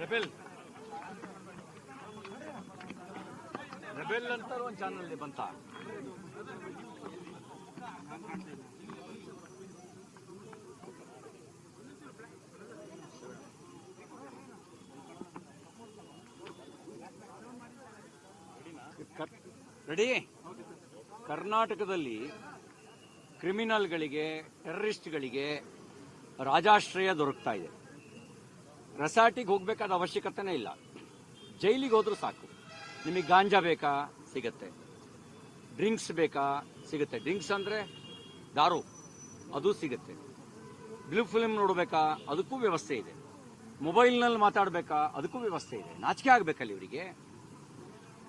Rebel. Rebel ಅಂತ ಒಂದು channel ಬಂತ. ರೆಡಿ? ಕರ್ನಾಟಕದಲ್ಲಿ ಕ್ರಿಮಿನಲ್ಗಳಿಗೆ ಟೆರರಿಸ್ಟ್ಗಳಿಗೆ ರಾಜಾಶ್ರಯ ದೊರಕ್ತಾ ಇದೆ. ರೆಸಾರ್ಟಿಗೆ ಹೋಗಬೇಕಾದ ಅವಶ್ಯಕತೆನೇ ಇಲ್ಲ. ಜೈಲಿಗೆ ಹೋದರೂ ಸಾಕು. ನಿಮಗೆ ಗಾಂಜಾ ಬೇಕಾ? ಸಿಗತ್ತೆ. ಡ್ರಿಂಕ್ಸ್ ಬೇಕಾ? ಸಿಗುತ್ತೆ. ಡ್ರಿಂಕ್ಸ್ ಅಂದರೆ ದಾರು. ಅದು ಸಿಗುತ್ತೆ. ಬ್ಲೂ ಫಿಲ್ಮ್ ನೋಡಬೇಕಾ? ಅದಕ್ಕೂ ವ್ಯವಸ್ಥೆ ಇದೆ. ಮೊಬೈಲ್ನಲ್ಲಿ ಮಾತಾಡಬೇಕಾ? ಅದಕ್ಕೂ ವ್ಯವಸ್ಥೆ ಇದೆ. ನಾಚಿಕೆ ಆಗಬೇಕಲ್ಲ ಇವರಿಗೆ.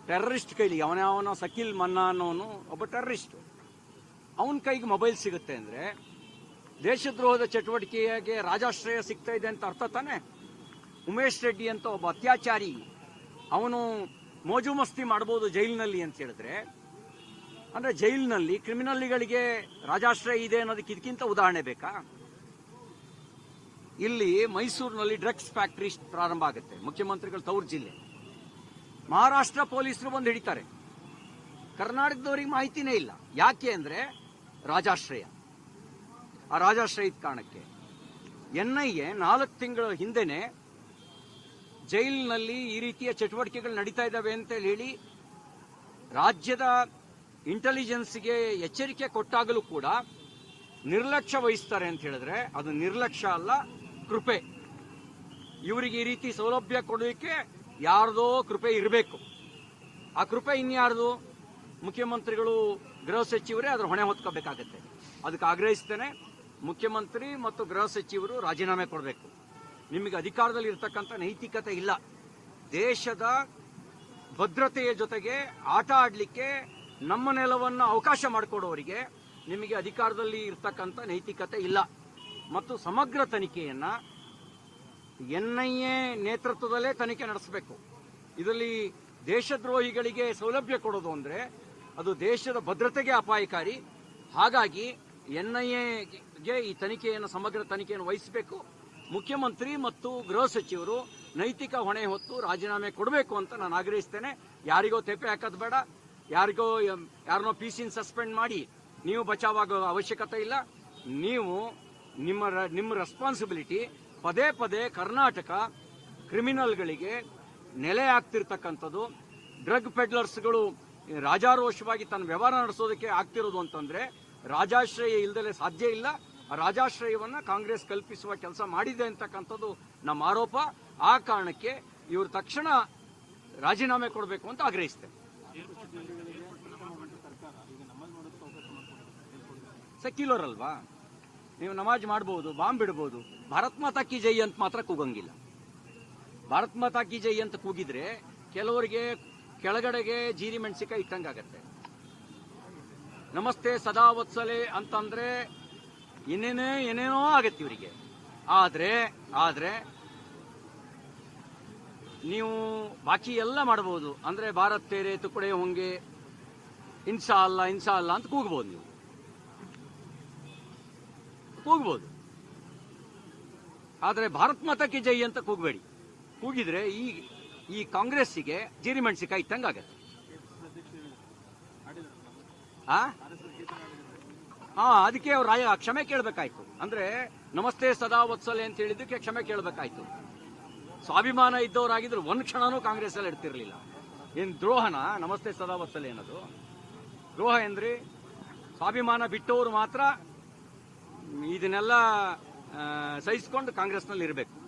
ಟೆರರಿಸ್ಟ್ ಕೈಲಿ ಅವನ್ಯಾವನೋ ಸಕೀಲ್ ಮನ್ನಾ ಅನ್ನೋನು ಒಬ್ಬ ಟೆರರಿಸ್ಟ್. ಅವನ ಕೈಗೆ ಮೊಬೈಲ್ ಸಿಗುತ್ತೆ ಅಂದರೆ ದೇಶದ್ರೋಹದ ಚಟುವಟಿಕೆಗೆ ರಾಜಾಶ್ರಯ ಸಿಗ್ತಾ ಇದೆ ಅಂತ ಅರ್ಥ ತಾನೆ? ಉಮೇಶ್ ರೆಡ್ಡಿ ಅಂತ ಒಬ್ಬ ಅತ್ಯಾಚಾರಿ, ಅವನು ಮೋಜು ಮಸ್ತಿ ಮಾಡ್ಬೋದು ಜೈಲಿನಲ್ಲಿ ಅಂತ ಹೇಳಿದ್ರೆ, ಅಂದ್ರೆ ಜೈಲಿನಲ್ಲಿ ಕ್ರಿಮಿನಲ್ಗಳಿಗೆ ರಾಜಾಶ್ರಯ ಇದೆ ಅನ್ನೋದಕ್ಕೆ ಇದಕ್ಕಿಂತ ಉದಾಹರಣೆ ಬೇಕಾ? ಇಲ್ಲಿ ಮೈಸೂರಿನಲ್ಲಿ ಡ್ರಗ್ಸ್ ಫ್ಯಾಕ್ಟ್ರಿ ಪ್ರಾರಂಭ ಆಗುತ್ತೆ, ಮುಖ್ಯಮಂತ್ರಿಗಳು ತವರು ಜಿಲ್ಲೆ. ಮಹಾರಾಷ್ಟ್ರ ಪೊಲೀಸರು ಬಂದು ಹಿಡಿತಾರೆ. ಕರ್ನಾಟಕದವರಿಗೆ ಮಾಹಿತಿನೇ ಇಲ್ಲ. ಯಾಕೆ ಅಂದ್ರೆ ರಾಜಾಶ್ರಯ. ಆ ರಾಜಾಶ್ರಯದ ಕಾರಣಕ್ಕೆ ಎನ್ ಐ ಎ ನಾಲ್ಕು ತಿಂಗಳ ಹಿಂದೆನೆ ಜೈಲಿನಲ್ಲಿ ಈ ರೀತಿಯ ಚಟುವಟಿಕೆಗಳು ನಡೀತಾ ಇದ್ದಾವೆ ಅಂತ ಹೇಳಿ ರಾಜ್ಯದ ಇಂಟೆಲಿಜೆನ್ಸ್ಗೆ ಎಚ್ಚರಿಕೆ ಕೊಟ್ಟಾಗಲೂ ಕೂಡ ನಿರ್ಲಕ್ಷ್ಯ ವಹಿಸ್ತಾರೆ ಅಂತ ಹೇಳಿದ್ರೆ ಅದು ನಿರ್ಲಕ್ಷ್ಯ ಅಲ್ಲ, ಕೃಪೆ. ಇವರಿಗೆ ಈ ರೀತಿ ಸೌಲಭ್ಯ ಕೊಡೋದಕ್ಕೆ ಯಾರ್ದೋ ಕೃಪೆ ಇರಬೇಕು. ಆ ಕೃಪೆ ಇನ್ಯಾರ್ದು? ಮುಖ್ಯಮಂತ್ರಿಗಳು, ಗೃಹ ಸಚಿವರೇ ಅದರ ಹೊಣೆ ಹೊತ್ಕೋಬೇಕಾಗತ್ತೆ. ಅದಕ್ಕೆ ಆಗ್ರಹಿಸ್ತೇನೆ. ಮುಖ್ಯಮಂತ್ರಿ ಮತ್ತು ಗೃಹ ಸಚಿವರು ರಾಜೀನಾಮೆ ಕೊಡಬೇಕು. ನಿಮಗೆ ಅಧಿಕಾರದಲ್ಲಿ ಇರತಕ್ಕಂಥ ನೈತಿಕತೆ ಇಲ್ಲ. ದೇಶದ ಭದ್ರತೆಯ ಜೊತೆಗೆ ಆಟ ಆಡಲಿಕ್ಕೆ ನಮ್ಮ ನೆಲವನ್ನು ಅವಕಾಶ ಮಾಡಿಕೊಡೋರಿಗೆ ನಿಮಗೆ ಅಧಿಕಾರದಲ್ಲಿ ಇರ್ತಕ್ಕಂಥ ನೈತಿಕತೆ ಇಲ್ಲ. ಮತ್ತು ಸಮಗ್ರ ತನಿಖೆಯನ್ನು ಎನ್ ಐ ಎ ನೇತೃತ್ವದಲ್ಲೇ ತನಿಖೆ ನಡೆಸಬೇಕು. ಇದರಲ್ಲಿ ದೇಶದ್ರೋಹಿಗಳಿಗೆ ಸೌಲಭ್ಯ ಕೊಡೋದು ಅಂದರೆ ಅದು ದೇಶದ ಭದ್ರತೆಗೆ ಅಪಾಯಕಾರಿ. ಹಾಗಾಗಿ ಎನ್ ಐ ಎಗೆ ಈ ತನಿಖೆಯನ್ನು, ಸಮಗ್ರ ತನಿಖೆಯನ್ನು ವಹಿಸಬೇಕು. ಮುಖ್ಯಮಂತ್ರಿ ಮತ್ತು ಗೃಹ ಸಚಿವರು ನೈತಿಕ ಹೊಣೆ ಹೊತ್ತು ರಾಜೀನಾಮೆ ಕೊಡಬೇಕು ಅಂತ ನಾನು ಆಗ್ರಹಿಸ್ತೇನೆ. ಯಾರಿಗೋ ತೆಪ್ಪೆ ಹಾಕೋದು ಬೇಡ. ಯಾರಿಗೋ ಯಾರನ್ನೋ ಪಿ ಸಿನ್ ಸಸ್ಪೆಂಡ್ ಮಾಡಿ ನೀವು ಬಚಾವಾಗೋ ಅವಶ್ಯಕತೆ ಇಲ್ಲ. ನೀವು ನಿಮ್ಮ ನಿಮ್ಮ ರೆಸ್ಪಾನ್ಸಿಬಿಲಿಟಿ ಪದೇ ಪದೇ ಕರ್ನಾಟಕ ಕ್ರಿಮಿನಲ್ಗಳಿಗೆ ನೆಲೆ ಆಗ್ತಿರ್ತಕ್ಕಂಥದ್ದು. ಡ್ರಗ್ ಪೆಡ್ಲರ್ಸ್ಗಳು ರಾಜಾರೋಷವಾಗಿ ತನ್ನ ವ್ಯವಹಾರ ನಡೆಸೋದಕ್ಕೆ ಆಗ್ತಿರೋದು ಅಂತಂದ್ರೆ ರಾಜಾಶ್ರಯ ಇಲ್ಲದಲೇ ಸಾಧ್ಯ ಇಲ್ಲ. ರಾಜಾಶ್ರಯವನ್ನ ಕಾಂಗ್ರೆಸ್ ಕಲ್ಪಿಸುವ ಕೆಲಸ ಮಾಡಿದೆ ಅಂತಕ್ಕಂಥದ್ದು ನಮ್ಮ ಆರೋಪ. ಆ ಕಾರಣಕ್ಕೆ ಇವರು ತಕ್ಷಣ ರಾಜೀನಾಮೆ ಕೊಡಬೇಕು ಅಂತ ಆಗ್ರಹಿಸ್ತೇನೆ. ಸೆಕ್ಯುಲರ್ ಅಲ್ವಾ? ನೀವು ನಮಾಜ್ ಮಾಡಬಹುದು ಬಾಂಬ್ ಬಿಡಬಹುದು ಭಾರತ್ ಮಾತಾ ಕಿ ಜೈ ಅಂತ ಮಾತ್ರ ಕೂಗಂಗಿಲ್ಲ. ಭಾರತ್ ಮಾತಾ ಕಿ ಜೈ ಅಂತ ಕೂಗಿದ್ರೆ ಕೆಲವರಿಗೆ ಕೆಳಗಡೆಗೆ ಜೀರಿ ಮೆಣಸಿಕಾಯಿ ಇಟ್ಟಂಗಾಗತ್ತೆ. ನಮಸ್ತೆ ಸದಾ ವತ್ಸಲೆ ಅಂತಂದ್ರೆ ಏನೇನೇ ಏನೇನೋ ಆಗತ್ತೆ ಇವರಿಗೆ. ಆದ್ರೆ ಆದ್ರೆ, ನೀವು ಬಾಕಿ ಎಲ್ಲ ಮಾಡಬಹುದು ಅಂದ್ರೆ ಭಾರತ್ ತೇರೆ ತುಕುಡೆ ಹೊಂಗೆ ಇನ್ಸಾ ಅಲ್ಲ ಇನ್ಸಾ ಅಲ್ಲ ಅಂತ ಕೂಗ್ಬೋದು ನೀವು. ಕೂಗ್ಬೋದು. ಆದರೆ ಭಾರತ್ ಮತಕ್ಕೆ ಜೈ ಅಂತ ಕೂಗಬೇಡಿ. ಕೂಗಿದ್ರೆ ಈ ಈ ಕಾಂಗ್ರೆಸ್ಸಿಗೆ ಜೀರಿ ಮೆಣಸಿಕಾಯಿ ಇಟ್ಟಂಗಾಗತ್ತೆ ಆ? ಹಾ ಅದಕ್ಕೆ ಅವ್ರು ಕ್ಷಮೆ ಕೇಳಬೇಕಾಯ್ತು. ಅಂದ್ರೆ, ನಮಸ್ತೆ ಸದಾ ವತ್ಸಲೆ ಅಂತ ಹೇಳಿದಕ್ಕೆ ಕ್ಷಮೆ ಕೇಳಬೇಕಾಯ್ತು. ಸ್ವಾಭಿಮಾನ ಇದ್ದವರಾಗಿದ್ರು ಒಂದ್ ಕ್ಷಣನೂ ಕಾಂಗ್ರೆಸ್ ಅಲ್ಲಿ ಇಡ್ತಿರ್ಲಿಲ್ಲ. ಏನ್ ದ್ರೋಹನ? ನಮಸ್ತೆ ಸದಾ ವತ್ಸಲೆ ಅನ್ನೋದು. ದ್ರೋಹ ಎಂದ್ರಿ ಸ್ವಾಭಿಮಾನ ಬಿಟ್ಟವರು ಮಾತ್ರ ಇದನ್ನೆಲ್ಲ ಸಹಿಸ್ಕೊಂಡು ಕಾಂಗ್ರೆಸ್ನಲ್ಲಿ ಇರಬೇಕು